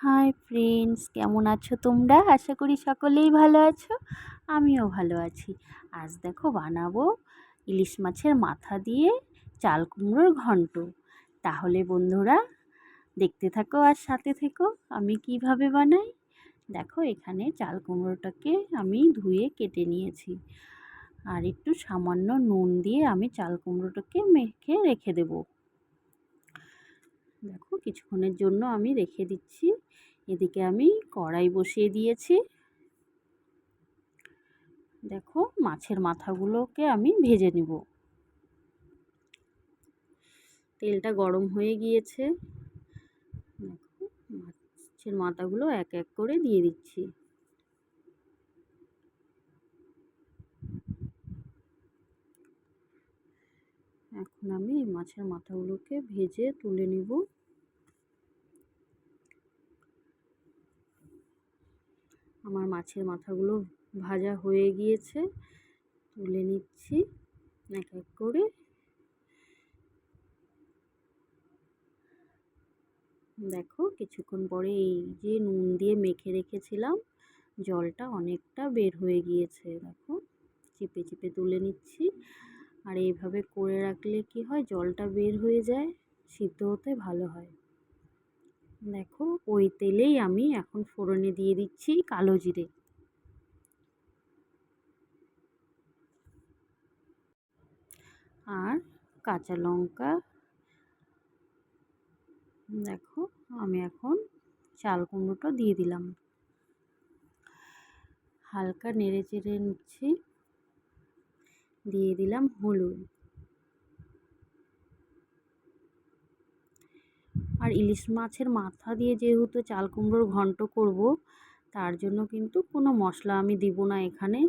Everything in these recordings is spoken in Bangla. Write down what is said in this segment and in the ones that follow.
হাই ফ্রেন্ডস, কেমন আছো তোমরা? আশা করি সকলেই ভালো আছো। আমিও ভালো আছি। আজ দেখো বানাবো ইলিশ মাছের মাথা দিয়ে চাল কুমড়োর ঘন্ট। তাহলে বন্ধুরা, দেখতে থাকো আর সাথে থেকো, আমি কীভাবে বানাই? দেখো এখানে চাল কুমড়োটাকে আমি ধুয়ে কেটে নিয়েছি। আর একটু সামান্য নুন দিয়ে আমি চাল কুমড়োটাকে মেখে রেখে দেবো। দেখো কিছুক্ষণের জন্য আমি রেখে দিচ্ছি। এদিকে আমি কড়াই বসিয়ে দিয়েছি। দেখো মাছের মাথাগুলোকে আমি ভেজে নেব। তেলটা গরম হয়ে গিয়েছে। দেখো মাছের মাথাগুলো এক এক করে দিয়ে দিচ্ছি। এখন আমি এই মাছের মাথাগুলোকে ভেজে তুলে নিব। আমার মাছের মাথাগুলো ভাজা হয়ে গিয়েছে, তুলে নিচ্ছি এক এক করে। দেখো, কিছুক্ষণ পরে এই যে নুন দিয়ে মেখে রেখেছিলাম, জলটা অনেকটা বের হয়ে গিয়েছে। দেখো, চিপে চিপে তুলে নিচ্ছি। আর এইভাবে করে রাখলে কি হয়? জলটা বের হয়ে যায়, সিদ্ধ হতে ভালো হয়। দেখো, ওই তেলেই আমি এখন ফোড়নে দিয়ে দিচ্ছি কালো জিরে। আর কাঁচা লঙ্কা। দেখো, আমি এখন চাল কুমড়োটা দিয়ে দিলাম। হালকা নেড়ে চেড়ে নিচ্ছি। দিয়ে দিলাম হলুদ। আর ইলিশ মাছের মাথা দিয়ে যেহেতু চাল কুমড়োর ঘন্ট করব, তার জন্য কিন্তু কোনো মশলা আমি দিব না এখানে।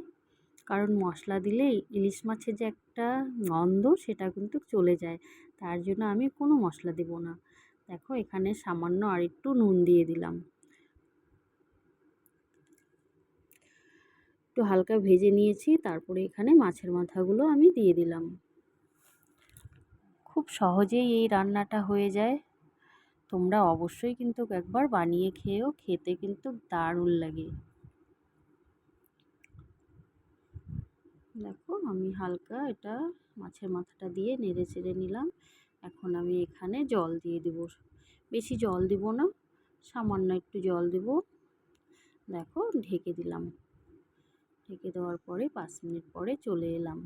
কারণ মশলা দিলে ইলিশ মাছের যে একটা গন্ধ, সেটা কিন্তু চলে যায়। তার জন্য আমি কোনো মশলা দেব না। দেখো এখানে সামান্য আর একটু নুন দিয়ে দিলাম। একটু হালকা ভেজে নিয়েছি, তারপরে এখানে মাছের মাথাগুলো আমি দিয়ে দিলাম। খুব সহজেই এই রান্নাটা হয়ে যায়। তোমরা অবশ্যই কিন্তু একবার বানিয়ে খেয়েও খেতে কিন্তু দারুণ লাগে। দেখো, আমি হালকা এটা মাছের মাথাটা দিয়ে নেড়ে চেড়ে নিলাম। এখন আমি এখানে জল দিয়ে দেব। বেশি জল দিব না, সামান্য একটু জল দেব। দেখো, ঢেকে দিলাম। ঢেকে দেওয়ার পরে পাঁচ মিনিট পরে চলে এলাম।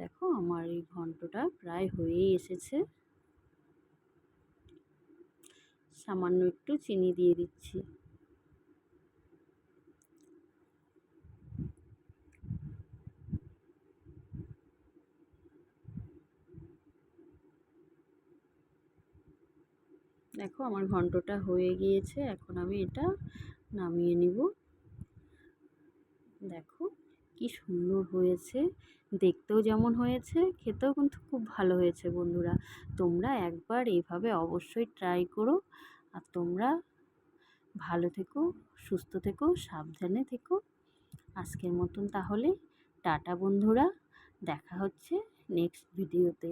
দেখো আমার এই ঘন্টটা প্রায় হয়েই এসেছে। সামান্য একটু চিনি দিয়ে দিচ্ছি। দেখো আমার ঘন্টটা হয়ে গিয়েছে, এখন আমি এটা নামিয়ে নিব। দেখো কি সুন্দর হয়েছে। দেখতেও যেমন হয়েছে, খেতেও কিন্তু খুব ভালো হয়েছে বন্ধুরা। তোমরা একবার এইভাবে অবশ্যই ট্রাই করো আর তোমরা ভালো থেকো, সুস্থ থেকো, সাবধানে থেকো। আজকের মতন তাহলে টাটা বন্ধুরা, দেখা হচ্ছে নেক্সট ভিডিওতে